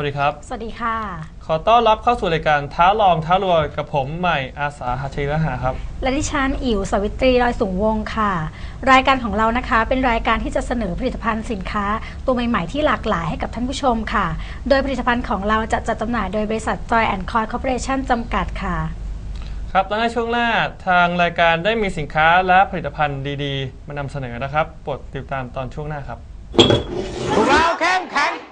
วัสดีครับ สวัสดีค่ะ ขอต้อนรับเข้าสู่รายการท้าลองท้ารวยกับผมใหม่อาสาหาชัยรหาครับ และดิฉันอิ๋วสวิตรีลอยสูงวงศ์ค่ะ รายการของเรานะคะ เป็นรายการที่จะเสนอผลิตภัณฑ์สินค้า ตัวใหม่ๆที่หลากหลายให้กับท่านผู้ชมค่ะ โดยผลิตภัณฑ์ของเราจะจัดจำหน่ายโดยบริษัท Joy and Coy Corporation จำกัดค่ะ ครับและในช่วงหน้าทางรายการได้มีสินค้าและผลิตภัณฑ์ดีๆมานำเสนอนะครับโปรดติดตามตอนช่วงหน้าครับ พวกเราเข้มแข็ง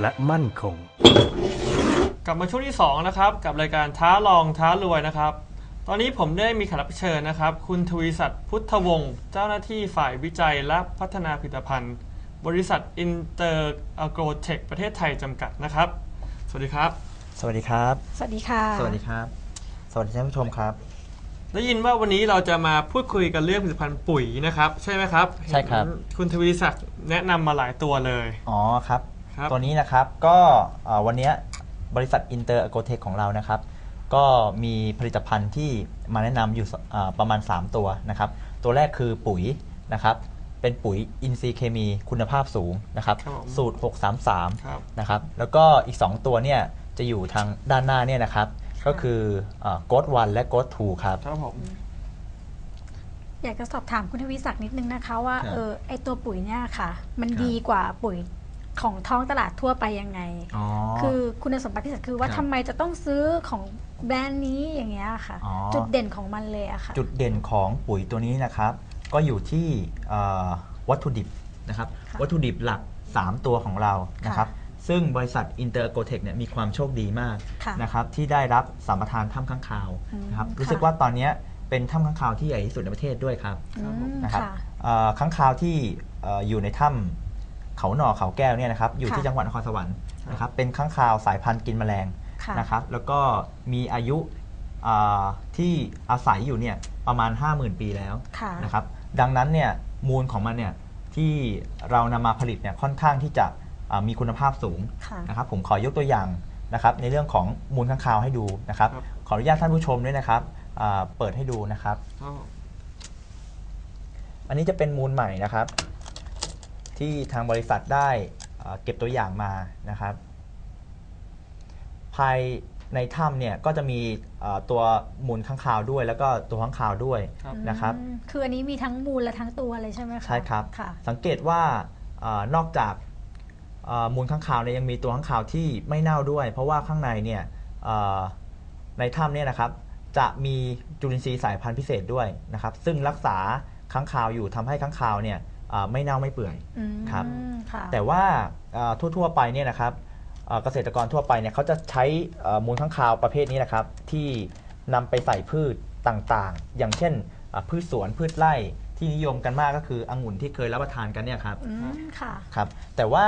และมั่นคง กลับมาช่วงที่ 2 นะครับ กับรายการท้าลองท้ารวยนะครับ ตอนนี้ผมได้มีแขกรับเชิญนะครับ คุณทวีศักดิ์พุทธวงศ์เจ้าหน้าที่ฝ่ายวิจัยและพัฒนาผลิตภัณฑ์ บริษัทอินเตอร์อโกรเทคประเทศไทยจำกัดนะครับ สวัสดีครับ สวัสดีครับ สวัสดีค่ะ สวัสดีครับ สวัสดีท่านผู้ชมครับ ได้ยินว่าวันนี้เราจะมาพูดคุยกันเรื่องผลิตภัณฑ์ปุ๋ยนะครับ ใช่ไหมครับใช่ครับ เห็นคุณทวีศักดิ์แนะนำมาหลายตัวเลย อ๋อครับ ครับตัวนี้นะครับก็เอ่อวันเนี้ยบริษัทอินเตอร์อโกเทคของเรานะครับ ก็มีผลิตภัณฑ์ที่มาแนะนำอยู่สเอ่อประมาณ 3 ตัวนะครับ ตัวแรกคือปุ๋ยนะครับเป็นปุ๋ยอินทรีย์เคมีคุณภาพสูงนะครับครับผม สูตร 633 ครับ นะครับแล้วก็อีก 2 ตัวเนี่ยจะอยู่ทางด้านหน้าเนี่ยนะครับก็คือโกดวันและโกดทูครับ ครับผม อยากจะสอบถามคุณทวีศักดิ์นิดนึงนะคะว่าครับ เออไอตัวปุ๋ยเนี่ยค่ะ มันครับดีกว่าปุ๋ย ของท้องตลาดทั่วไปยังไง อ๋อ คือคุณสมบัติพิเศษคือว่าครับ ทำไมจะต้องซื้อของแบรนด์นี้อย่างเงี้ยค่ะ อ๋อ จุดเด่นของมันเลยอะค่ะ จุดเด่นของปุ๋ยตัวนี้นะครับ ก็อยู่ที่เอ่อวัตถุดิบนะครับ ค่ะวัตถุดิบหลัก 3 ตัวของเรานะครับค่ะซึ่งบริษัทอินเตอร์โกเทคเนี่ยมีความโชคดีมากค่ะนะครับที่ได้รับสัมปทานถ้ำข้างคาวอืมนะครับค่ะรู้สึกว่าตอนเนี้ยเป็นถ้ำข้างคาวที่ใหญ่ที่สุดในประเทศด้วยครับ อืมนะครับค่ะ เอ่อข้างคาวที่เอ่ออยู่ในถ้ำ เขาหน่อเขาแก้วเนี่ยนะครับอยู่ที่ค่ะจังหวัดนครสวรรค์นะครับเป็นข้างคาวสายพันธุ์กินแมลงค่ะนะครับแล้วก็มีอายุอ่าที่อาศัยอยู่เนี่ยประมาณ 50,000 ปีแล้วค่ะนะครับดังนั้นเนี่ยมูลของมันเนี่ยที่เรานำมาผลิตเนี่ยค่อนข้างที่จะอ่ามีคุณภาพสูงค่ะนะครับผมขอยกตัวอย่างนะครับในเรื่องของมูลข้างคาวให้ดูนะครับครับขออนุญาตท่านผู้ชมด้วยนะครับอ่าเปิดให้ดูนะครับครับผมอันนี้จะเป็นมูลใหม่นะครับ ที่ทางบริษัทได้เอ่อเก็บตัวอย่างมานะครับ ภายในถ้ำเนี่ยก็จะมีเอ่อตัวมูลข้างคาวด้วย แล้วก็ตัวข้างคาวด้วยครับนะครับอืมคืออันนี้มีทั้งมูลและทั้งตัวเลยใช่ไหมคะใช่ครับค่ะสังเกตว่าเออนอกจากเอ่อมูลข้างคาวเนี่ยยังมีตัวข้างคาวที่ไม่เน่าด้วย เพราะว่าข้างในเนี่ยเอ่อในถ้ำเนี่ยนะครับจะมีจุลินทรีย์สายพันธุ์พิเศษด้วยนะครับ ซึ่งรักษาข้างคาวอยู่ทำให้ข้างคาวเนี่ยเอ่อ ไม่เน่าไม่เปื่อยอืมครับค่ะแต่ว่าเอ่อทั่วๆไปเนี่ยนะครับเอ่อเกษตรกรทั่วไปเนี่ยเขาจะใช้เอ่อมูลข้างคาวประเภทนี้นะครับ ที่นำไปใส่พืชต่างๆ อย่างเช่นเอ่อพืชสวนพืชไร่ที่นิยมกันมากก็คือองุ่นที่เคยรับประทานกันเนี่ยครับอืมค่ะครับแต่ว่า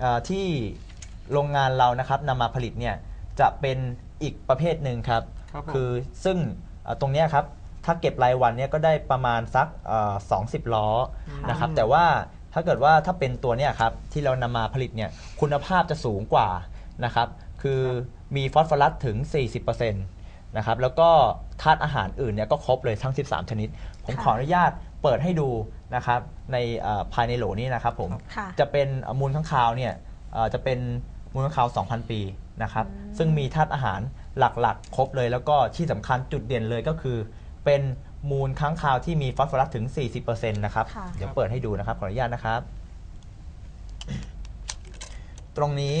เอ่อที่โรงงานเรานะครับนำมาผลิตเนี่ยจะเป็นอีกประเภทหนึ่งครับครับผมคือซึ่งเอ่อตรงเนี้ยครับ ถ้าเก็บรายวันเนี่ยก็ได้ประมาณสักสองสิบล้อนะครับอืมแต่ว่าถ้าเกิดว่าถ้าเป็นตัวเนี้ยครับที่เรานำมาผลิตเนี่ยคุณภาพจะสูงกว่านะครับคือมีฟอสฟอรัสถึง 40%นะครับแล้วก็ธาตุอาหารอื่นเนี่ยก็ครบเลยทั้ง 13 ชนิด ผมค่ะขออนุญาตเปิดให้ดูนะครับในเอ่อภายในโหลนี้นะครับผมค่ะจะเป็นมูลข้างคาวเนี่ยเอ่อจะเป็นมูลข้างคาว 2,000 ปีนะครับอืมซึ่งมีธาตุอาหารหลักๆ ครบเลย แล้วก็ที่สำคัญจุดเด่นเลยก็คือ เป็นมูลค้างคาวที่มีฟอสฟอรัสถึง 40%นะครับ ค่ะ เดี๋ยวเปิดให้ดูนะครับ ขออนุญาตนะครับ ตรงนี้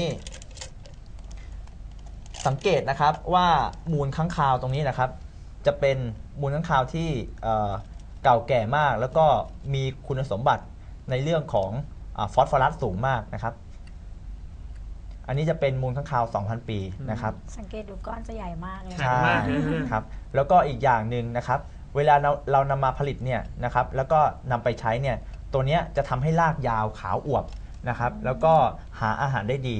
สังเกตนะครับว่ามูลค้างคาวตรงนี้นะครับ จะเป็นมูลค้างคาวที่เอ่อเก่าแก่มาก แล้วก็มีคุณสมบัติในเรื่องของอาฟอสฟอรัสสูงมากนะครับ อันนี้จะเป็นมูลค้างคาว 2,000 ปีนะครับสังเกตดูก้อนจะใหญ่มากเลยแข็งมากเลยนะครับแล้วก็อีกอย่างหนึ่งนะครับ เวลาเราเรานำมาผลิตเนี่ยนะครับแล้วก็นำไปใช้เนี่ยตัวเนี้ยจะทำให้รากยาวขาวอวบนะครับ แล้วก็หาอาหารได้ดี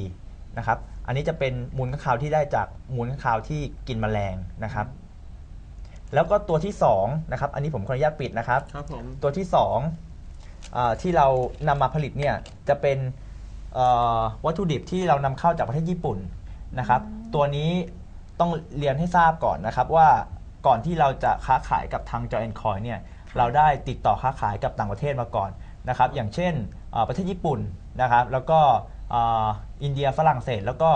นะครับ อันนี้จะเป็นมูลค้างคาวที่ได้จากมูลค้างคาวที่กินแมลงนะครับ แล้วก็ตัวที่สองนะครับอันนี้ผมขออนุญาตปิดนะครับ ครับผมตัวที่2อาที่เรานำมาผลิตเนี่ยจะเป็นเอ่อ วัตถุดิบที่เรานำเข้าจากประเทศญี่ปุ่นนะครับ ตัวนี้ต้องเรียนให้ทราบก่อนนะครับว่าก่อนที่เราจะค้าขายกับทางจอยแอนคอยเนี่ยเราได้ติดต่อค้าขายกับต่างประเทศมาก่อนนะครับอย่างเช่นเอ่อประเทศญี่ปุ่นนะครับ แล้วก็เอ่ออินเดียฝรั่งเศสแล้วก็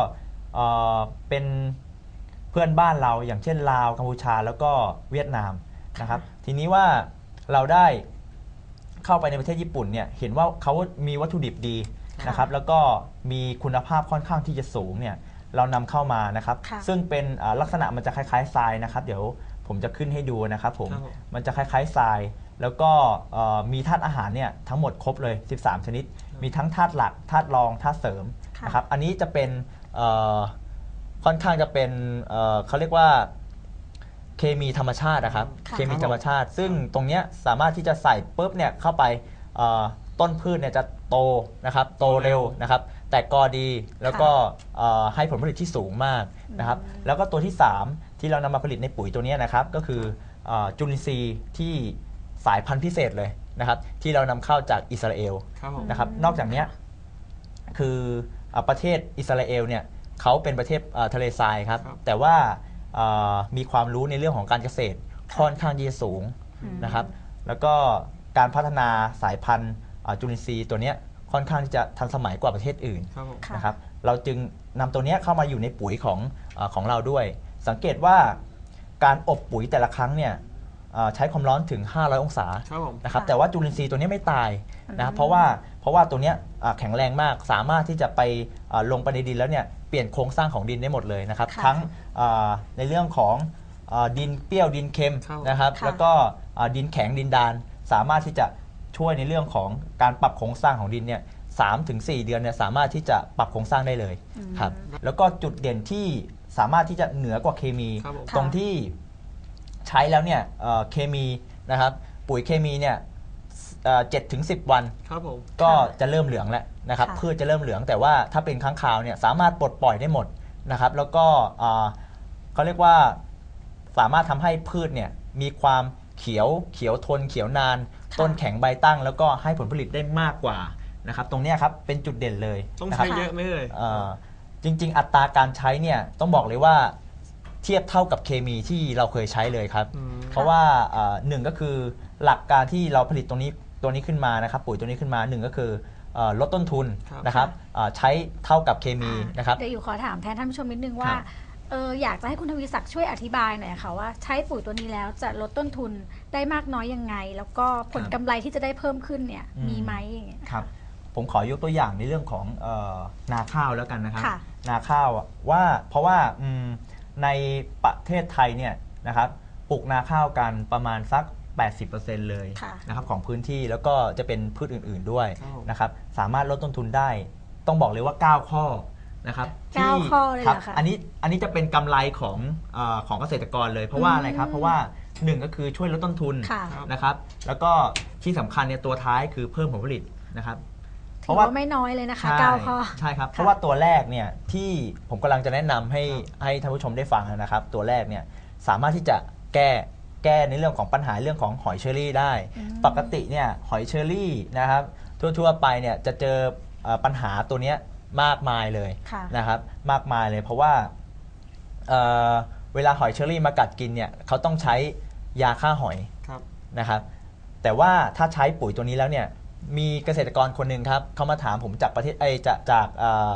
เอ่อเป็นเพื่อนบ้านเราอย่างเช่นลาวกัมพูชาแล้วก็เวียดนามนะครับ ทีนี้ว่าเราได้เข้าไปในประเทศญี่ปุ่นเนี่ยเห็นว่าเขามีวัตถุดิบดี นะครับแล้วก็มีคุณภาพค่อนข้างที่จะสูงเนี่ยเรานำเข้ามานะครับ ค่ะ ซึ่งเป็นอ่าลักษณะมันจะคล้ายๆทรายนะครับ เดี๋ยวผมจะขึ้นให้ดูนะครับผมครับผม มันจะคล้ายๆทราย แล้วก็เอ่อมีธาตุอาหารเนี่ยทั้งหมดครบเลย 13 ชนิด มีทั้งธาตุหลักธาตุรองธาตุเสริมค่ะนะครับอันนี้จะเป็นเอ่อค่อนข้างจะเป็นเอ่อเขาเรียกว่าเคมีธรรมชาตินะครับ ค่ะ เคมีธรรมชาติ ซึ่งตรงเนี้ยสามารถที่จะใส่ปุ๊บเนี่ยเข้าไปเอ่อ ต้นพืชเนี่ยจะโตนะครับโตเร็วนะครับ แต่กอดีแล้วก็เอ่อให้ผลผลิตที่สูงมากนะครับ แล้วก็ตัวที่ 3 ที่เรานำมาผลิตในปุ๋ยตัวเนี้ยนะครับ ก็คือเอ่อจุลินทรีย์ที่สายพันธุ์พิเศษเลยนะครับ ที่เรานำเข้าจากอิสราเอลครับผมนะครับ นอกจากเนี้ยคืออ่าประเทศอิสราเอลเนี่ยเขาเป็นประเทศอ่าทะเลทรายครับครับแต่ว่าอ่ามีความรู้ในเรื่องของการเกษตรค่อนข้างที่จะสูงนะครับ แล้วก็การพัฒนาสายพันธุ์อ่า จุลินทรีย์ตัวเนี้ยค่อนข้างที่จะทันสมัยกว่าประเทศอื่นครับผมค่ะนะครับเราจึงนำตัวเนี้ยเข้ามาอยู่ในปุ๋ยของอาของเราด้วย สังเกตว่าการอบปุ๋ยแต่ละครั้งเนี่ยอ่าใช้ความร้อนถึง 500 องศาครับผมนะครับค่ะแต่ว่าจุลินทรีย์ตัวนี้ไม่ตายนะครับเพราะว่าเพราะว่าตัวเนี้ยอ่าแข็งแรงมากสามารถที่จะไปอ่าลงไปในดินแล้วเนี่ยเปลี่ยนโครงสร้างของดินได้หมดเลยนะครับค่ะทั้งอ่าในเรื่องของอาดินเปรี้ยวดินเค็มครับนะครับค่ะแล้วก็อ่าดินแข็งดินดานสามารถที่จะ ช่วยในเรื่องของการปรับโครงสร้างของดินเนี่ยสามถึงสี่เดือนเนี่ยสามารถที่จะปรับโครงสร้างได้เลยครับแล้วก็จุดเด่นที่สามารถที่จะเหนือกว่าเคมีครับผม ตรงที่ใช้แล้วเนี่ยเอ่อเคมีนะครับ ปุ๋ยเคมีเนี่ยเจ็ดถึงสิบวัน ครับผม ก็ค่ะจะเริ่มเหลืองแล้วนะครับค่ะพืชจะเริ่มเหลืองแต่ว่าถ้าเป็นค้างคาวเนี่ยสามารถปลดปล่อยได้หมดนะครับ แล้วก็อ่าเขาเรียกว่าสามารถทำให้พืชเนี่ยมีความเขียวเขียวทนเขียวนานค่ะ ต้นแข็งใบตั้ง แล้วก็ให้ผลผลิตได้มากกว่านะครับตรงเนี้ยครับเป็นจุดเด่นเลยต้องนะครัใช้บเยอะไหมเอ่ยเอ่อจริง ๆ อัตราการใช้เนี่ยต้องบอกเลยว่าเทียบเท่ากับเคมีที่เราเคยใช้เลยครับอืมเพราะว่าเอ่อหนึ่งก็คือหลักการที่เราผลิตตรงนี้ตัวนี้ขึ้นมานะครับ ปุ๋ยตัวนี้ขึ้นมาหนึ่งก็คือเอ่อลดต้นทุนครับนะครับเอ่อใช้เท่ากับเคมีนะครับเดี๋ยวอยู่ขอถามแทนท่านผู้ชมนิดนึงว่าครับ เอออยากจะให้คุณทวีศักดิ์ช่วยอธิบายหน่อยค่ะว่าใช้ปุ๋ยตัวนี้แล้วจะลดต้นทุนได้มากน้อยยังไง แล้วก็ผลกำไรที่จะได้เพิ่มขึ้นเนี่ยอืม มีไหมอย่างเงี้ย ครับผมขอยกตัวอย่างในเรื่องของเออนาข้าวแล้วกันนะครับค่ะ นาข้าวอะว่าเพราะว่าอืมในประเทศไทยเนี่ยนะครับปลูกนาข้าวกันประมาณสัก 80%เลยค่ะนะครับของพื้นที่แล้วก็จะเป็นพืชอื่นๆด้วยครับผมนะครับสามารถลดต้นทุนได้ ต้องบอกเลยว่า 9 ข้อ นะครับเก้าที่ข้อเลยเหรอครับคะ อันนี้อันนี้จะเป็นกำไรของเออของเกษตรกรเลยเพราะว่าอะไรครับ เพราะว่าหนึ่งก็คือช่วยลดต้นทุนค่ะนะครับแล้วก็ที่สำคัญเนี่ยตัวท้ายคือเพิ่มผลผลิตนะครับ เพถือราะว่า ว่าไม่น้อยเลยนะคะใช่เก้าข้อ ใช่ครับค่ะเพราะว่าตัวแรกเนี่ยที่ผมกำลังจะแนะนำให้ให้ท่านผู้ชมได้ฟังนะครับ ตัวแรกเนี่ยสามารถที่จะแก้แก้ในเรื่องของปัญหาเรื่องของหอยเชอรี่ได้ปกติเนี่ยหอยเชอรี่นะครับทั่วๆไปเนี่ยจะเจอเอ่อปัญหาตัวเนี้ย มากมายเลยค่ะนะครับมากมายเลยเพราะว่าเอ่อเวลาหอยเชอรี่มากัดกินเนี่ยเขาต้องใช้ยาฆ่าหอยครับนะครับ แต่ว่าถ้าใช้ปุ๋ยตัวนี้แล้วเนี่ยมีเกษตรกรคนหนึ่งครับเขามาถามผมจากประเทศไอยจากจากเอ่อ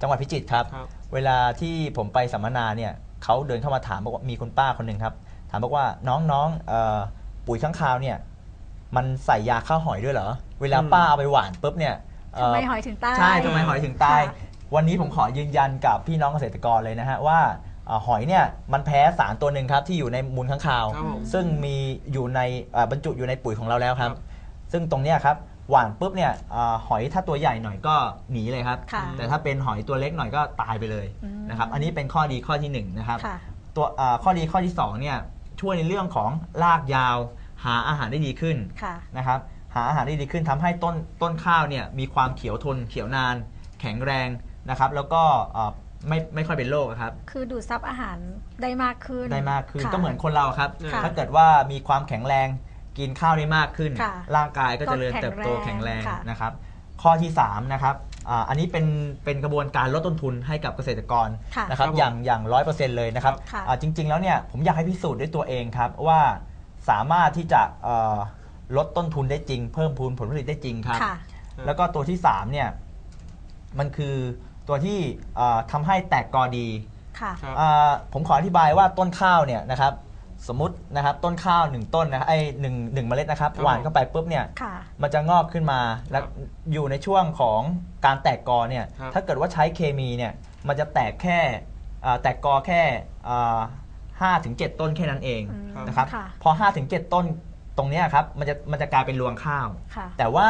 จังหวัดพิจิตรครับครับ เวลาที่ผมไปสัมมนาเนี่ยเขาเดินเข้ามาถามบอกว่ามีคุณป้าคนหนึ่งครับ ถามบอกว่าน้องๆเอ่อปุ๋ยข้างคาวเนี่ยมันใส่ยาฆ่าหอยด้วยเหรอ เวลาอืมป้าเอาไปหว่านปุ๊บเนี่ยเอ่ ทำอไมหอยถึงตายใช่ทำไมหอยถึงตายค่ะวันนี้ผมขอยืนยันกับพี่น้องเกษตรกรเลยนะฮะว่าเอ่อหอยเนี่ยมันแพ้สารตัวหนึ่งครับที่อยู่ในมูลข้างคาวครับผมซึ่งมีอยู่ในเอ่อบรรจุอยู่ในปุ๋ยของเราแล้วครับครับซึ่งตรงเนี้ยครับหว่านปุ๊บเนี่ยเอ่อหอยถ้าตัวใหญ่หน่อยก็หนีเลยครับค่ะแต่ถ้าเป็นหอยตัวเล็กหน่อยก็ตายไปเลยอืมนะครับอันนี้เป็นข้อดีข้อที่หนึ่งนะครับค่ะตัวเอ่อข้อดีข้อที่สองเนี่ยช่วยในเรื่องของรากยาวหาอาหารได้ดีขึ้นค่ะนะครับ หาอาหารได้ดีขึ้นทำให้ต้นต้นข้าวเนี่ยมีความเขียวทนเขียวนาน แข็งแรงนะครับแล้วก็เอ่อไม่ไม่ค่อยเป็นโรคอะครับ คือดูดซับอาหารได้มากขึ้น ได้มากขึ้นค่ะก็เหมือนคนเราครับค่ะถ้าเกิดว่ามีความแข็งแรงกินข้าวได้มากขึ้นค่ะร่างกายก็ก็เจะเริญเติบโตแข็แข็งงแรแรงงค่ะนะครับ ข้อที่3นะครับอ่าอันนี้เป็นเป็นกระบวนการลดต้นทุนให้กับเกษตรกรค่ะนะครับครับผมอย่างอย่างร้อยเปอร์เซ็นต์เลยนะครับค่ะอ่าจริง ๆ แล้วเนี่ยผมอยากให้พิสูจน์ด้วยตัวเองครับว่าสามารถที่จะเอ่อ ลดต้นทุนได้จริง เพิ่มพูนผลผลิตได้จริงครับ ค่ะ แล้วก็ตัวที่ 3 เนี่ย มันคือตัวที่เอ่อทำให้แตกกอดีค่ะ ครับอ่าผมขออธิบายว่าต้นข้าวเนี่ยนะครับ สมมตินะครับต้นข้าวหนึ่งต้นนะไอ้หนึ่งหนึ่งเมล็ดนะครับครับหว่านเข้าไปปุ๊บเนี่ย ค่ะ มันจะงอกขึ้นมาแล้วอยู่ในช่วงของการแตกกอเนี่ย ครับ ถ้าเกิดว่าใช้เคมีเนี่ย มันจะแตกแค่อ่าแตกกอแค่ห้าถึงเจ็ดต้นแค่นั้นเองอืมนะครับ ค่ะ พอ5ถึง7ต้น ตรงเนี้ยครับมันจะมันจะกลายเป็นรวงข้าว ค่ะ แต่ว่า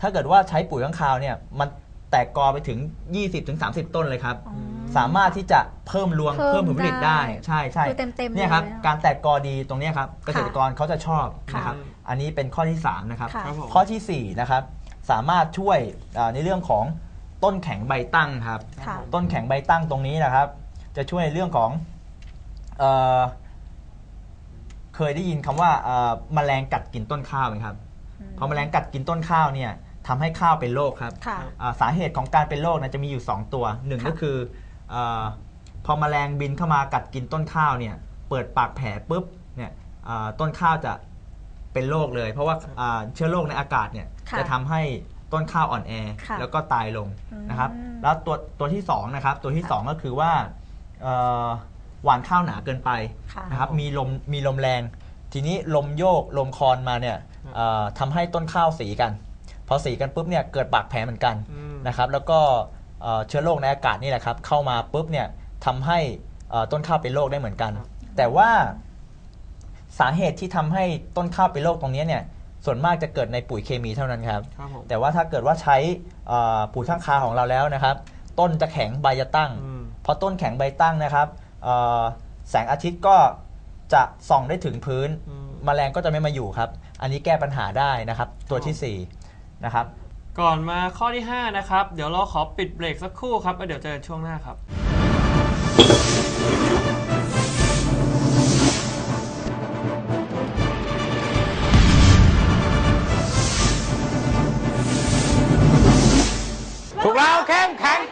ถ้าเกิดว่าใช้ปุ๋ยข้างคาวเนี่ยมันแตกกอไปถึง 20-30 ต้นเลยครับ อ๋อ สามารถที่จะเพิ่มรวงเพิ่เพิ่มมผลผลิตได้ได้ใช่ใช่คือเต็มๆเนี่ยครับเลยอะการแตกกอดีตรงเนี้ยครับเกษตรกรเขาจะชอบค่ะนะครับอันนี้เป็นข้อที่3นะครับ ค่ะ ครับผม ข้อทีสี่4นะครับสามารถช่วยอ่าในเรื่องของต้นแข็งใบตั้งครับ ค่ะ ต้นแข็งใบตั้งตรงนี้นะครับ จะช่วยในเรื่องของเออ เคยได้ยินคำว่าเอ่อแมลงกัดกินต้นข้าวไหมครับพอแมลงกัดกินต้นข้าวเนี่ยทำให้ข้าวเป็นโรคครับค่ะอ่าสาเหตุของการเป็นโรคเนยจะมีอยู่ 2 ตัวหนึ่งค่ะก็คือเออพอแมลงบินเข้ามากัดกินต้นข้าวเนี่ยเปิดปากแผลปุ๊บเนี่ยอ่าต้นข้าวจะเป็นโรคเลย เพราะว่าอ่าเชื้อโรคในอากาศเนี่ยค่ะจะทำให้ต้นข้าวอ่อนแอค่ะแล้วก็ตายลงอืมนะครับ แล้วตัวตัวที่สองนะครับตัวที่สองก็คือว่าเอ่อ หวานข้าวหนาเกินไปค่ะนะครับมีลมมีลมแรง ทีนี้ลมโยกลมคอนมาเนี่ยเอ่อทำให้ต้นข้าวสีกัน พอสีกันปุ๊บเนี่ยเกิดบากแผลเหมือนกันอืม นะครับแล้วก็เอ่อเชื้อโรคในอากาศนี่แหละครับเข้ามาปุ๊บเนี่ยทำให้เอ่อต้นข้าวเป็นโรคได้เหมือนกัน แต่ว่าสาเหตุที่ทำให้ต้นข้าวเป็นโรคตรงนี้เนี่ยส่วนมากจะเกิดในปุ๋ยเคมีเท่านั้นครับ ครับผมแต่ว่าถ้าเกิดว่าใช้เอ่อปุ๋ยข้างคาวของเราแล้วนะครับ ต้นจะแข็งใบจะตั้ง อืม พอต้นแข็งใบตั้งนะครับเอ่อ แสงอาทิตย์ก็จะส่องได้ถึงพื้นอืมแมลงก็จะไม่มาอยู่ครับ อันนี้แก้ปัญหาได้นะครับ ตัวทีสี่4นะครับ ก่อนมาข้อที่ 5 นะครับ เดี๋ยวเราขอปิดเบรกสักครู่ครับแล้วเดี๋ยวเจอกันช่วงหน้าครับ พวกเราเข้มแข็งพ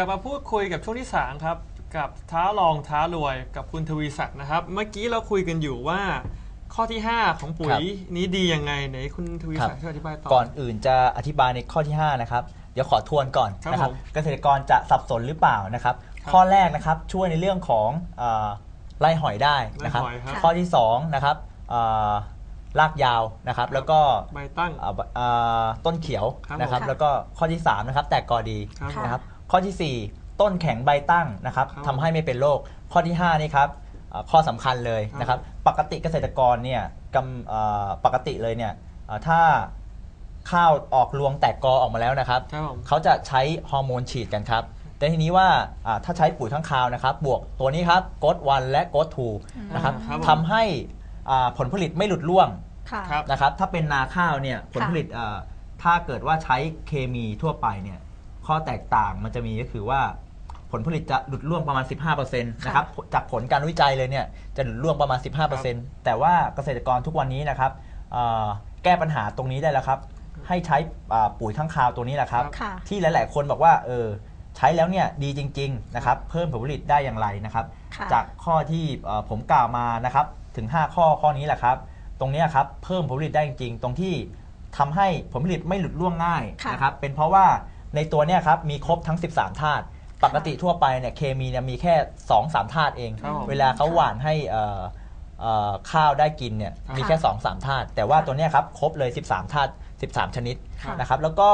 ลับมาพูดคุยกับช่วงที่3ครับกับท้าลองท้ารวยกับคุณทวีศักดิ์นะครับ เมื่อกี้เราคุยกันอยู่ว่า ข้อที่ 5 ของปุ๋ครัยบนี้ดียังไงไหนคุณทวีศักดิ์ช่วยอธิบายต่อก่อนอื่นจะอธิบายในข้อที่ 5 นะครับ เดี๋ยวขอทวนก่อนครับนะครับผมเกษตรกรจะสับสนหรือเปล่านะครับครับ ข้อแรกนะครับช่วยในเรื่องของเออไล่หอยได้นะครับไล่หอยครับ ข้อที่2นะครับเอ่อลากยาวนะครับ แล้วก็ใบตั้งเอ่อเอ่อต้นเขียวครับนะครับผมแล้วก็ข้อที่3นะครับแตกกอดีครับค่ะนะครับ ข้อทีสี่ 4 ต้นแข็งใบตั้งนะครับครับทำให้ไม่เป็นโรคข้อที่ 5 นี่ครับเอ่อข้อสำคัญเลยครับนะครับ ปกติเกษตรกรเนี่ยกำเอ่อปกติเลยเนี่ยเอ่อถ้าข้าวออกรวงแตกกอออกมาแล้วนะครับครับผมเขาจะใช้ฮอร์โมนฉีดกันครับ แต่ทีนี้ว่าอ่าถ้าใช้ปุ๋ยข้างคาวนะครับ บวกตัวนี้ครับโกดวันและโกดทูนะครับครับผมทำให้อ่าผลผลิตไม่หลุดร่วงค่ะครับนะครับ ถ้าเป็นนาข้าวเนี่ยผลผลิตอ่าถ้าเกิดว่าใช้เคมีทั่วไปเนี่ย ข้อแตกต่างมันจะมีก็คือว่าผลผลิตจะหลุดร่วงประมาณ 15%นะครับจากผลการวิจัยเลยเนี่ยจะหลุดร่วงประมาณ 15%แต่ว่าเกษตรกรทุกวันนี้นะครับอ่าแก้ปัญหาตรงนี้ได้แล้วครับ ให้ใช้อ่าปุ๋ยข้างคาวตัวนี้แหละครับค่ะที่หลาย ๆ คนบอกว่าเออใช้แล้วเนี่ยดีจริง ๆ นะครับ เพิ่มผลผลิตได้อย่างไรนะครับค่ะจากข้อที่เอ่อผมกล่าวมานะครับถึง 5 ข้อข้อนี้แหละครับ ตรงเนี้ยครับเพิ่มผลผลิตได้จริง ๆ ตรงที่ทำให้ผลผลิตไม่หลุดร่วงง่ายค่ะนะครับเป็นเพราะว่า ในตัวเนี้ยครับมีครบทั้ง 13 ธาตุปกติทั่วไปเนี่ยเคมีเนี่ยมีแค่2อสามธาตุเอง ครับผม เวลาเขาหว่านให้เอ่อเอ่อข้าวได้กินเนี่ยครับมีแค่2อสามธาตุแต่ว่าตัวเนี้ยครับครบเลย 13ธาตุ13 ชนิดค่ะนะครับแล้วก็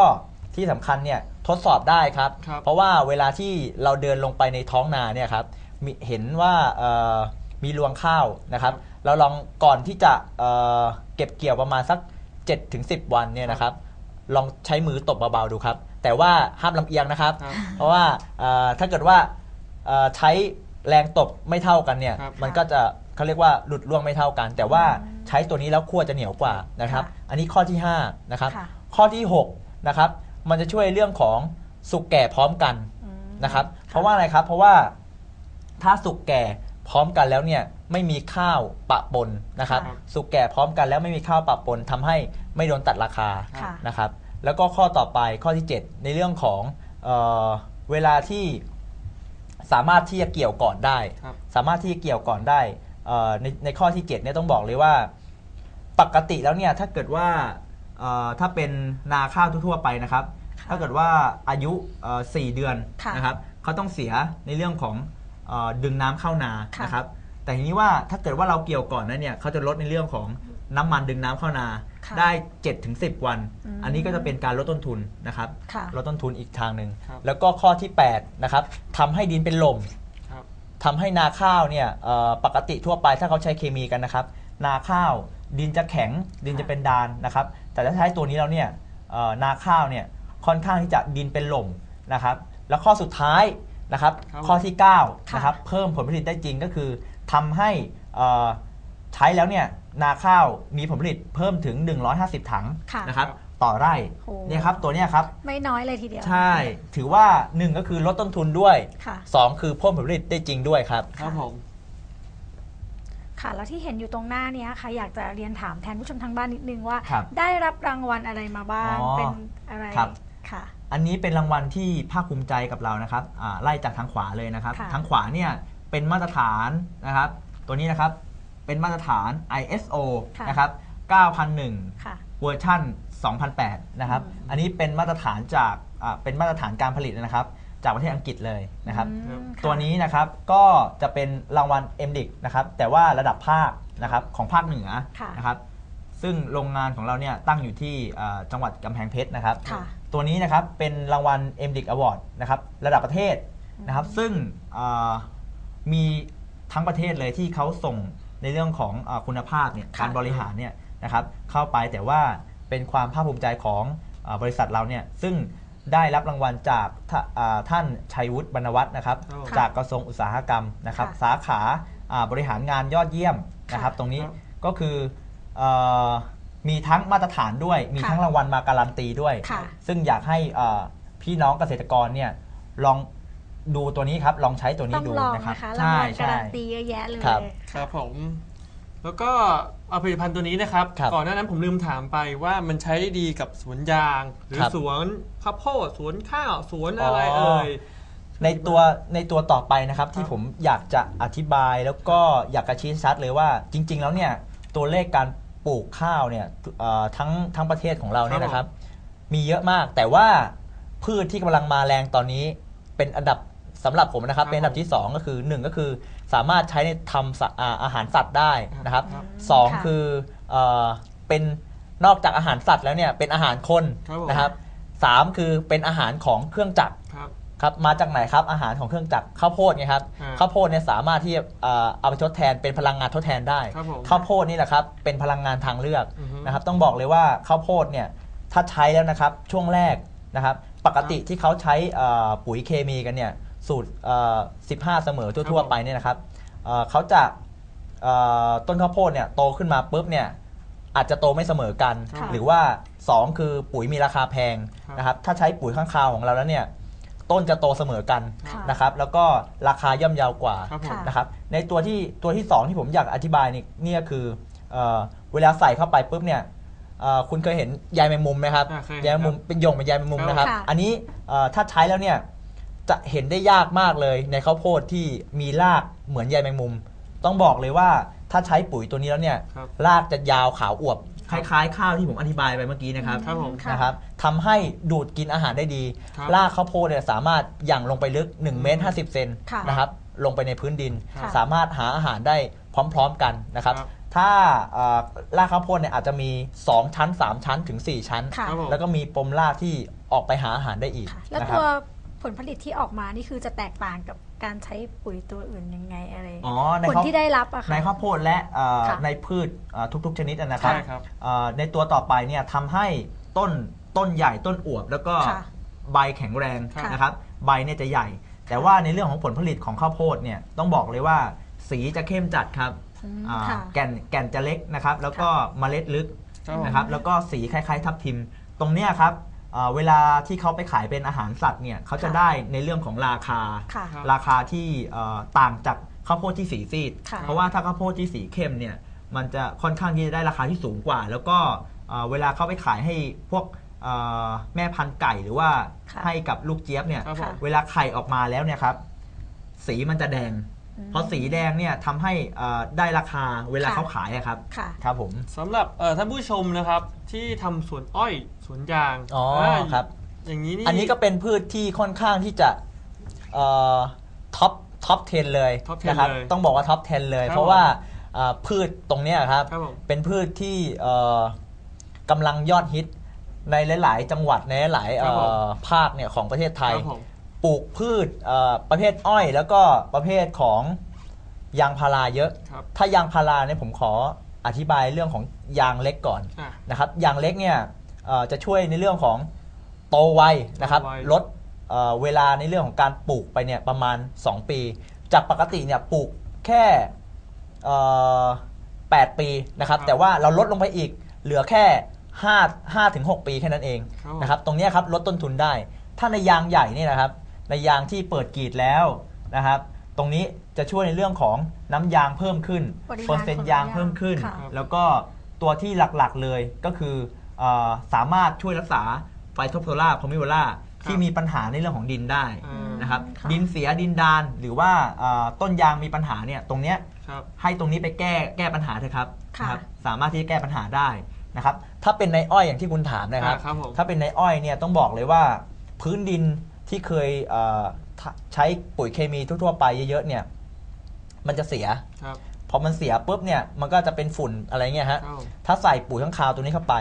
ที่สำคัญเนี่ยทดสอบได้ครับ ครับเพราะว่าเวลาที่เราเดินลงไปในท้องนาเนี่ยครับมีเห็นว่าเอ่อมีรวงข้าวนะครับ เราลองก่อนที่จะเอ่อเก็บเกี่ยวประมาณสัก 7-10 วันเนี่ยนะครับลองใช้มือตบเบาๆดูครับ แต่ว่าห้ามลำเอียงนะครับ ครับเพราะว่าเอ่อถ้าเกิดว่าเอ่อใช้แรงตบไม่เท่ากันเนี่ยครับ มันก็จะเขาเรียกว่าหลุดร่วงไม่เท่ากัน แต่ว่าใช้ตัวนี้แล้วขั้วจะเหนียวกว่านะครับค่ะอันนี้ข้อที่5นะครับค่ะ ข้อที่6นะครับมันจะช่วยเรื่องของสุกแก่พร้อมกัน อืม นะครับ เพราะว่าอะไรครับ เพราะว่าถ้าสุกแก่พร้อมกันแล้วเนี่ยไม่มีข้าวปะปนนะครับครับสุกแก่พร้อมกันแล้วไม่มีข้าวปะปนทำให้ไม่โดนตัดราคาค่ะ นะครับ แล้วก็ข้อต่อไปข้อที่ 7 ในเรื่องของเออเวลาที่สามารถที่จะเกี่ยวก่อนได้ ครับ สามารถที่จะเกี่ยวก่อนได้เอ่อในในข้อที่7เนี่ยต้องบอกเลยว่า ปกติแล้วเนี่ยถ้าเกิดว่าเอ่อถ้าเป็นนาข้าวทั่วๆไปนะครับค่ะถ้าเกิดว่าอายุเอ่อ4เดือนค่ะนะครับเขาต้องเสียในเรื่องของเอ่อดึงน้ำเข้านาค่ะ นะครับ แต่ทีนี้ว่าถ้าเกิดว่าเราเกี่ยวก่อนนั้นเนี่ยเขาจะลดในเรื่องของ น้ำมันดึงน้ำเข้านาค่ะได้7ถึง10วัน อืมอันนี้ก็จะเป็นการลดต้นทุนนะครับค่ะ ลดต้นทุนอีกทางหนึ่งครับ แล้วก็ข้อที่8นะครับทำให้ดินเป็นลม ครับ ทำให้นาข้าวเนี่ยเอ่อปกติทั่วไปถ้าเขาใช้เคมีกันนะครับ นาข้าวดินจะแข็งดินจะเป็นดานนะครับ แต่ถ้าใช้ตัวนี้แล้วเนี่ยเอ่อนาข้าวเนี่ยค่อนข้างที่จะดินเป็นหล่มนะครับ แล้วข้อสุดท้ายนะครับ ครับ ข้อที่9นะครับเพิ่มผลผลิตได้จริงก็คือทำให้เอ่อใช้แล้วเนี่ย นาข้าวมีผลผลิตเพิ่มถึง 150 ถังค่ะนะครับต่อไร่โอ้ เนี่ยครับตัวเนี้ยครับ ไม่น้อยเลยทีเดียว ใช่ถือว่า 1 ก็คือลดต้นทุนด้วย ค่ะ 2 คือเพิ่มผลผลิตได้จริงด้วยครับ ครับผม ค่ะ แล้วที่เห็นอยู่ตรงหน้าเนี้ยค่ะ อยากจะเรียนถามแทนผู้ชมทางบ้านนิดนึงว่า ครับได้รับรางวัลอะไรมาบ้าง อ๋อเป็นอะไร ครับ ค่ะ อันนี้เป็นรางวัลที่ภาคภูมิใจกับเรานะครับอ่าไล่จากทางขวาเลยนะครับ ค่ะทางขวาเนี่ยเป็นมาตรฐานนะครับ ตัวนี้นะครับ เป็นมาตรฐาน ISO ค่ะนะครับ 9001 ค่ะ เวอร์ชัน2008 นะครับอืมอันนี้เป็นมาตรฐานจากอ่าเป็นมาตรฐานการผลิตนะครับ จากประเทศอังกฤษเลยนะครับ อืมค่ะ ตัวนี้นะครับก็จะเป็นรางวัล MDIC นะครับแต่ว่าระดับภาคนะครับของภาคเหนือค่ะ นะครับซึ่งโรงงานของเราเนี่ยตั้งอยู่ที่อ่าจังหวัดกำแพงเพชรนะครับ ค่ะ ตัวนี้นะครับเป็นรางวัล MDIC Award นะครับระดับประเทศนะครับ ซึ่งอ่ามีทั้งประเทศเลยที่เขาส่ง ในเรื่องของอาคุณภาพเนี่ยค่ะการบริหารเนี่ยนะครับเข้าไปแต่ว่าเป็นความภาคภูมิใจของอาบริษัทเราเนี่ยซึ่งได้รับรางวัลจากท่าอ่าท่านชัยวุฒิบรรณวัฒน์นะครับค่ะจากกระทรวงอุตสาหกรรมนะครับค่ะสาขาอ่าบริหารงานยอดเยี่ยมนะครับค่ะตรงนี้ครับก็คือเออมีทั้งมาตรฐานด้วย มีค่ะทั้งรางวัลมาการันตีด้วยค่ะซึ่งอยากให้เอ่อพี่น้องเกษตรกรเนี่ยลอง ดูตัวนี้ครับ ลองใช้ตัวนี้ต้องดูลองนะครับนะคะรางวัลการันตีใช่เยอะแยะเลยครับครับผม แล้วก็เอาผลิตภัณฑ์ตัวนี้นะครับ ครับก่อนหน้านั้นผมลืมถามไปว่ามันใช้ดีกับสวนยาง หรือครับสวนข้าวโพดสวนข้าวสวนอะไรเอ่ย ในตัวในตัวต่อไปนะครับที่ครับผมอยากจะอธิบายแล้วก็อยากจะชี้ชัดเลยว่าจริง ๆ แล้วเนี่ยตัวเลขการปลูกข้าวเนี่ยเอ่อทั้งทั้งประเทศของเราเนี่ยนะครับ มีเยอะมากแต่ว่าพืชที่กำลังมาแรงตอนนี้เป็นอันดับ สำหรับผมนะครับครับเป็นอันดับที่ 2 ก็คือ 1 ก็คือสามารถใช้ในทำสะอ่าอาหารสัตว์ได้นะครับครับ สองค่ะคือเอ่อเป็นนอกจากอาหารสัตว์แล้วเนี่ยเป็นอาหารคนครับผม นะครับสามคือเป็นอาหารของเครื่องจักรครับ ครับมาจากไหนครับอาหารของเครื่องจักรข้าวโพดไงครับอ่าข้าวโพดเนี่ยสามารถที่จะเอ่อเอาไปทดแทนเป็นพลังงานทดแทนได้ครับผมข้าวโพดนี่แหละครับเป็นพลังงานทางเลือกอือฮึ นะครับ ต้องบอกเลยว่าข้าวโพดเนี่ยถ้าใช้แล้วนะครับช่วงแรกนะครับ ปกติที่เขาใช้เอ่อปุ๋ยเคมีกันเนี่ย สูตรเอ่อ15 เสมอทั่วๆไปเนี่ยนะครับเอ่อเขาจะเอ่อต้นข้าวโพดเนี่ยโตขึ้นมาปุ๊บเนี่ยอาจจะโตไม่เสมอกัน ครับหรือว่า 2 คือปุ๋ยมีราคาแพงครับนะครับถ้าใช้ปุ๋ยข้างคาวของเราแล้วเนี่ยต้นจะโตเสมอกันค่ะนะครับแล้วก็ราคาย่อมเยาวกว่าครับผมค่ะนะครับในตัวที่ตัวที่ 2 ที่ผมอยากอธิบายนี่นี่ก็คือเออเวลาใส่เข้าไปปุ๊บเนี่ยเอ่อคุณเคยเห็นใยแมงมุมไหมครับอ่าเคยเห็นใยแมงมุมครับเป็นหยงเป็นใยแมงมุมนะครับ ค่ะ อันนี้เอ่อถ้าใช้แล้วเนี่ย จะเห็นได้ยากมากเลยในข้าวโพดที่มีรากเหมือนใยแมงมุม ต้องบอกเลยว่าถ้าใช้ปุ๋ยตัวนี้แล้วเนี่ยครับรากจะยาวขาวอวบคล้ายๆ ข้าวที่ผมอธิบายไปเมื่อกี้นะครับครับผมค่ะ นะครับทำให้ดูดกินอาหารได้ดีครับ รากข้าวโพดเนี่ยสามารถหยั่งลงไปลึก1เมตร50 เซนค่ะนะครับลงไปในพื้นดิน ค่ะสามารถหาอาหารได้พร้อมๆกันนะครับ ครับ ถ้าเอ่อรากข้าวโพดเนี่ยอาจจะมี 2 ชั้น 3 ชั้นถึง 4 ชั้น ค่ะ ครับผม แล้วก็มีปมรากที่ออกไปหาอาหารได้อีกค่ะแล้วนะคตัรับวผ ลผลิตที่ออกมานี่คือจะแตกต่างกับการใช้ปุ๋ยตัวอื่นยังไงอะไรอ๋อในผลข้าวที่ได้รับอะค่ะ ในข้าวโพดและเอ่อค่ะในพืชเอ่อทุกๆ ชนิดอะนะครับใช่ครับ เอ่อในตัวต่อไปเนี่ยทำให้ต้นต้นใหญ่ต้นอวบ แล้วก็ค่ะใบแข็งแรงค่ะ นะครับใบเนี่ยจะใหญ่ แต่ว่าในเรื่องของผลผลิตของข้าวโพดเนี่ยต้องบอกเลยว่าสีจะเข้มจัดครับอืมอ่าค่ะ แก่นแก่นจะเล็กนะครับ แล้วก็เมล็ดลึก ครับผม นะครับแล้วก็สีคล้ายๆ ทับทิม ตรงเนี้ยครับ เอ่อเวลาที่เขาไปขายเป็นอาหารสัตว์เนี่ยเขาจะค่ะได้ในเรื่องของราคา ค่ะครับราคาที่เอ่อต่างจากข้าวโพดที่สีซีด ค่ะ เพราะว่าถ้าข้าวโพดที่สีเข้มเนี่ยมันจะค่อนข้างที่จะได้ราคาที่สูงกว่า แล้วก็เอ่อเวลาเข้าไปขายให้พวกเอ่อแม่พันธุ์ไก่หรือว่าค่ะให้กับลูกเจี๊ยบเนี่ยครับผม เวลาไข่ออกมาแล้วเนี่ยครับสีมันจะแดงอืม เพราะสีแดงเนี่ยทำให้เอ่อได้ราคาเวลาค่ะ เขาขายอะครับค่ะ ครับผม สำหรับเอ่อท่านผู้ชมนะครับที่ทำสวนอ้อยสวนยางอ๋อาครับ อย่างนี้นี่อันนี้ก็เป็นพืชที่ค่อนข้างที่จะท็อปท็อป 10 เลย Top 10นะครับเลยต้องบอกว่าท็อป 10 เลย ครับเพราะว่าเอ่อพืชตรงเนี้ยครับ ครับผม เป็นพืชที่เอ่อกำลังยอดฮิตในหลาย ๆ จังหวัดในหลายๆครับผมเอ่อภาคเนี่ยของประเทศไทย ครับผมป ลูกพืชเอ่อประเภทอ้อย แล้วก็ประเภทของยางพาราเยอะ ครับ ถ้ายางพาราเนี่ยผมขออธิบายเรื่องของยางเล็กก่อนอะ นะครับยางเล็กเนี่ยเอ่อจะช่วยในเรื่องของโตไวนะครับโตไว ลดเอ่อเวลาในเรื่องของการปลูกไปเนี่ยประมาณ 2 ปี จากปกติเนี่ยปลูกแค่เอ่อ8ปีนะครับแต่ว่าเราลดลงไปอีกเหลือแค่5 5ถึง6ปีแค่นั้นเองครับ นะครับตรงเนี้ยครับลดต้นทุนได้ ถ้าในยางใหญ่เนี่ยนะครับ ในยางที่เปิดกรีดแล้วนะครับ ตรงนี้จะช่วยในเรื่องของน้ำยางเพิ่มขึ้นปริมาณเปอร์เซ็นต์ยางเพิ่มขึ้นค่ะแล้วก็ตัวที่หลักๆเลยก็คือเออสามารถช่วยรักษาไฟโทโพล่าพอมิโวล่าที่มีปัญหาในเรื่องของดินได้อ่านะครับค่ะดินเสียดินดานหรือว่าเอ่อต้นยางมีปัญหาเนี่ยตรงเนี้ยครับให้ตรงนี้ไปแก้แก้ปัญหาเถอะครับค่ะนะครับ สามารถที่จะแก้ปัญหาได้นะครับถ้าเป็นในอ้อยอย่างที่คุณถามนะครับอ่าครับผมถ้าเป็นในอ้อยเนี่ยต้องบอกเลยว่าพื้นดิน ที่เคยเอ่อทะใช้ปุ๋ยเคมีทั่วๆไปเยอะๆเนี่ย มันจะเสีย ครับ พอมันเสียปุ๊บเนี่ยมันก็จะเป็นฝุ่นอะไรเงี้ยฮะครับ ถ้าใส่ปุ๋ยข้างคาวตัวนี้เข้าไป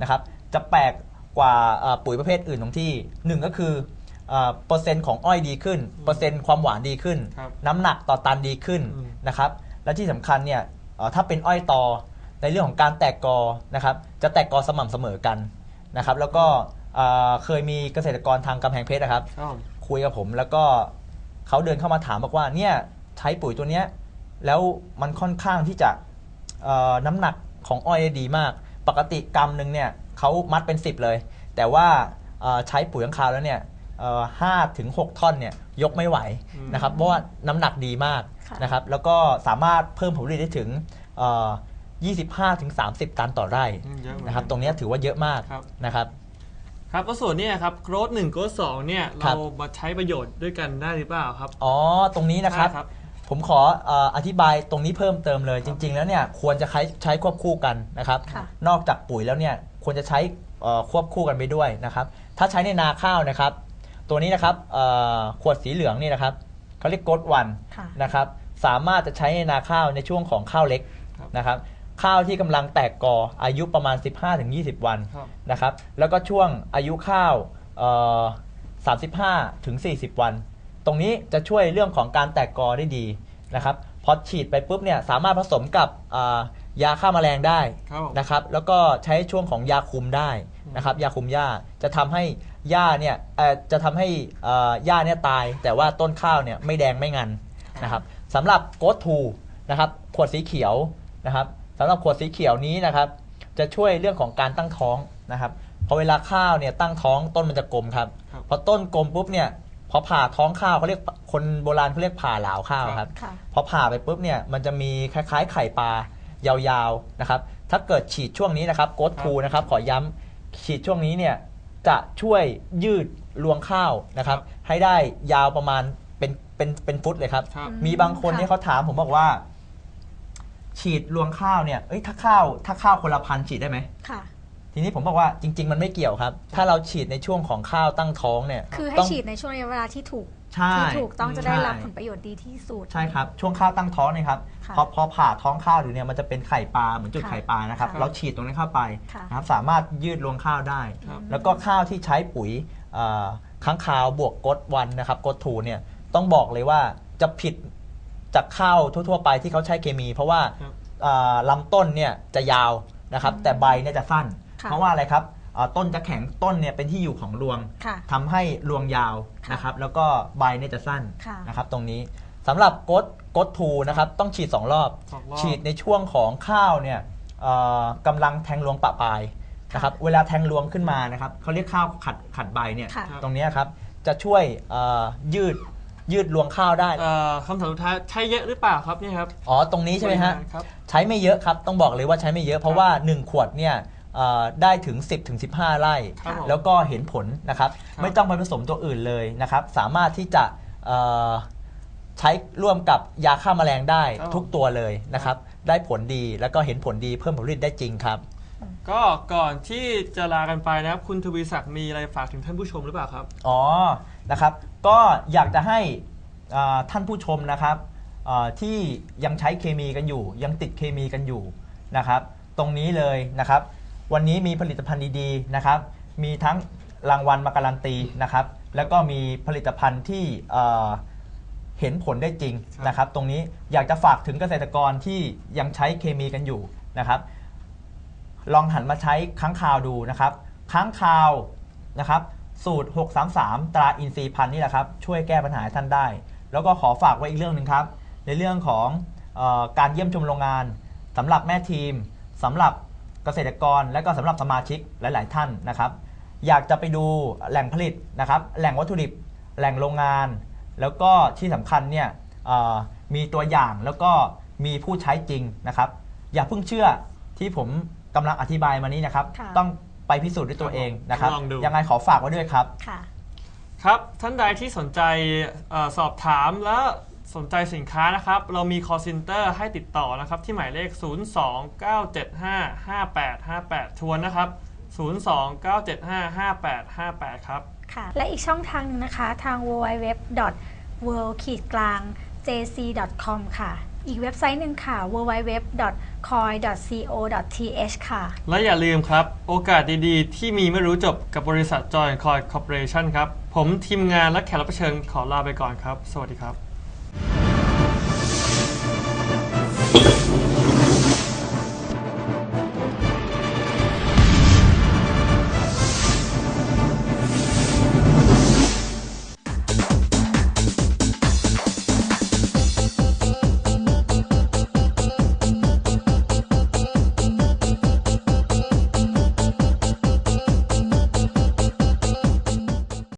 นะครับ จะแปลกกว่าเอ่อปุ๋ยประเภทอื่นตรงที่หนึ่งก็คือเอ่อเปอร์เซ็นต์ของอ้อยดีขึ้น เปอร์เซ็นต์ความหวานดีขึ้น ครับน้ำหนักต่อตันดีขึ้นอืม นะครับ และที่สำคัญเนี่ยเอ่อถ้าเป็นอ้อยตอในเรื่องของการแตกกอนะครับ จะแตกกอสม่ำเสมอกันนะครับ แล้วก็เอ่อเคยมีเกษตรกรทางกำแพงเพชรนะครับครับผมคุยกับผมแล้วก็เขาเดินเข้ามาถามบอกว่าเนี่ยใช้ปุ๋ยตัวเนี้ยแล้วมันค่อนข้างที่จะเอ่อน้ำหนักของอ้อยได้ดีมาก ปกติกำหนึ่งเนี่ยเขามัดเป็น 10 เลย แต่ว่าเอ่อใช้ปุ๋ยข้างคาวแล้วเนี่ยห้าถึงหกท่อนเนี่ยยกไม่ไหวอืมนะครับเพราะว่าน้ำหนักดีมากค่ะ นะครับแล้วก็สามารถเพิ่มผลผลิตได้ถึงเอ่อ25ถึง30 ตันต่อไร่อืมเยอะเหมือกันะครับตรงเนี้ยถือว่าเยอะมากครับ นะครับ ครับแล้วส่วนเนี้ครับโกรดหนึ่งโกรดสองเนี่ยครัเราบ มาใช้ประโยชน์ด้วยกันได้หรือเปล่าครับ อ๋อ ตรงนี้นะครับใช่ครับ ผมขอเอ่ออธิบายตรงนี้เพิ่มเติมเลย จริง ๆ แล้วเนี่ยควรจะใช้ใช้ควบคู่กันนะครับ ค่ะ นอกจากปุ๋ยแล้วเนี่ยควรจะใช้เอ่อควบคู่กันไปด้วยนะครับ ถ้าใช้ในนาข้าวนะครับ ตัวนี้นะครับเอ่อขวดสีเหลืองนี่นะครับเขาเรียกโกดวันค่ะ นะครับ สามารถจะใช้ในนาข้าวในช่วงของข้าวเล็กครับ นะครับ ข้าวที่กำลังแตกกออายุประมาณ 15-20 วันครับ นะครับแล้วก็ช่วงอายุข้าวเอ่อ35ถึง40 วัน ตรงนี้จะช่วยเรื่องของการแตกกอได้ดีนะครับพอฉีดไปปุ๊บเนี่ยสามารถผสมกับอ่ายาฆ่าแมลงได้ครับผม นะครับแล้วก็ใช้ช่วงของยาคุมได้นะครับยาคุมหญ้าจะทำให้หญ้าเนี่ยเอ่อจะทำให้เอ่อหญ้าเนี่ยตาย แต่ว่าต้นข้าวเนี่ยไม่แดงไม่งันนะครับสำหรับโกดทูนะครับขวดสีเขียวนะครับ สำหรับขวดสีเขียวนี้นะครับ จะช่วยเรื่องของการตั้งท้องนะครับพอเวลาข้าวเนี่ยตั้งท้องต้นมันจะกลมครับครับพอต้นกลมปุ๊บเนี่ยพอผ่าท้องข้าวเขาเรียกคนโบราณเขาเรียกผ่าเหลาข้าวครับค่ะพอผ่าไปปุ๊บเนี่ยมันจะมีคล้ายๆ ไข่ปลายาวๆนะครับ ถ้าเกิดฉีดช่วงนี้นะครับโกดทูนะครับขอย้ำฉีดช่วงนี้เนี่ยจะช่วยยืดรวงข้าวนะครับ ให้ได้ยาวประมาณเป็นเป็นเป็นฟุตเลยครับครับมีบางคนค่ะที่เขาถามผมบอกว่า ฉีดรวงข้าวเนี่ยเอ้ยถ้าข้าวถ้าข้าวคนละพันฉีดได้ไหม ค่ะ ทีนี้ผมบอกว่าจริง ๆ มันไม่เกี่ยวครับ ถ้าเราฉีดในช่วงของข้าวตั้งท้องเนี่ยคือให้ต้องฉีดในช่วงระยะเวลาที่ถูกใช่ที่ถูกต้องจะได้รับใช่ ผลประโยชน์ดีที่สุด ใช่ครับ ช่วงข้าวตั้งท้องเนี่ยครับค่ะพอพอผ่าท้องข้าวอยู่เนี่ยมันจะเป็นไข่ปลาเหมือนจุดค่ะไข่ปลานะครับ ค่ะเราฉีดตรงนี้นเข้าไปค่ะนะครับสามารถยืดรวงข้าวได้ ครับ แล้วก็ข้าวที่ใช้ปุ๋ยเอ่อค้างคาวบวกกดวันนะครับกดทูเนี่ยต้องบอกเลยว่าจะผิด จากข้าวทั่วๆ ไปที่เขาใช้เคมี เพราะว่าครับเอ่อลำต้นเนี่ยจะยาวนะครับแต่ใบเนี่ยจะสั้น ค่ะเพราะว่าอะไรครับเอ่อต้นจะแข็งต้นเนี่ยเป็นที่อยู่ของรวงค่ะทำให้รวงยาวค่ะนะครับแล้วก็ใบเนี่ยจะสั้นค่ะ นะครับตรงนี้สำหรับกดกดทูนะครับต้องฉีด 2 รอบ สองรอบ ฉีดในช่วงของข้าวเนี่ยเอ่อกำลังแทงรวงปะปลายนะครับเวลาแทงรวงขึ้นมานะครับเขาเรียกข้าวขัดขัดใบเนี่ย ค่ะ ตรงเนี้ยครับจะช่วยเอ่อยืด ยืดรวงข้าวได้ เอ่อคำถามสุดท้ายใช้เยอะหรือเปล่าครับเนี่ยครับอ๋อ ตรงนี้ใช่ไหมฮะปริาณครับ ใช้ไม่เยอะครับ ต้องบอกเลยว่าใช้ไม่เยอะ เพราะว่า 1 ขวดเนี่ยเอ่อได้ถึง 10ถึง15 ไร่ ครับผมแล้วก็เห็นผลนะครับครับไม่ต้องไปผสมตัวอื่นเลยนะครับ สามารถที่จะเอ่อใช้ร่วมกับยาฆ่าแมลงได้ครับทุกตัวเลยนะครับ ได้ผลดีแล้วก็เห็นผลดีเพิ่มผลผลิตได้จริงครับ ก็ก่อนที่จะลากันไปนะครับ คุณทวีศักดิ์มีอะไรฝากถึงท่านผู้ชมหรือเปล่าครับ อ๋อ นะครับ ก็อยากจะให้อ่าท่านผู้ชมนะครับอ่าที่ยังใช้เคมีกันอยู่ ยังติดเคมีกันอยู่นะครับ ตรงนี้เลยนะครับ วันนี้มีผลิตภัณฑ์ดีๆนะครับ มีทั้งรางวัลมาการันตีนะครับ แล้วก็มีผลิตภัณฑ์ที่เอ่อเห็นผลได้จริงครับนะครับ ตรงนี้อยากจะฝากถึงเกษตรกรที่ยังใช้เคมีกันอยู่นะครับ ลองหันมาใช้ค้างคาวดูนะครับ ค้างคาวนะครับ สูตร 633 ตราอินทรีย์พันธุ์นี่แหละครับ ช่วยแก้ปัญหาให้ท่านได้ แล้วก็ขอฝากไว้อีกเรื่องหนึ่งครับ ในเรื่องของเออการเยี่ยมชมโรงงานสำหรับแม่ทีมสำหรับเกษตรกรและก็สำหรับสมาชิกหลาย ๆ ท่านนะครับ อยากจะไปดูแหล่งผลิตนะครับ แหล่งวัตถุดิบ แหล่งโรงงาน แล้วก็ที่สำคัญเนี่ยเอ่อมีตัวอย่างแล้วก็มีผู้ใช้จริงนะครับ อย่าเพิ่งเชื่อที่ผมกำลังอธิบายมานี้นะครับค่ะต้อง ไปพิสูจน์ด้วยตัวเองนะครับลองดู ยังไงขอฝากไว้ด้วยครับ ค่ะ ครับ ท่านใดที่สนใจเออสอบถามและสนใจสินค้านะครับ เรามี call center ให้ติดต่อนะครับ ที่หมายเลข 029755858 ทวนนะครับ 029755858 ครับ ค่ะ และอีกช่องทางหนึงนะคะทาง www world ขีดกลาง jc com ค่ะ อีกเว็บไซต์หนึ่งค่ะ www coin co th ค่ะ และอย่าลืมครับ โอกาสดีๆ ที่มีไม่รู้จบกับบริษัท Joy Coin Corporation ครับ ผมทีมงานและแขกรับเชิญขอลาไปก่อนครับ สวัสดีครับ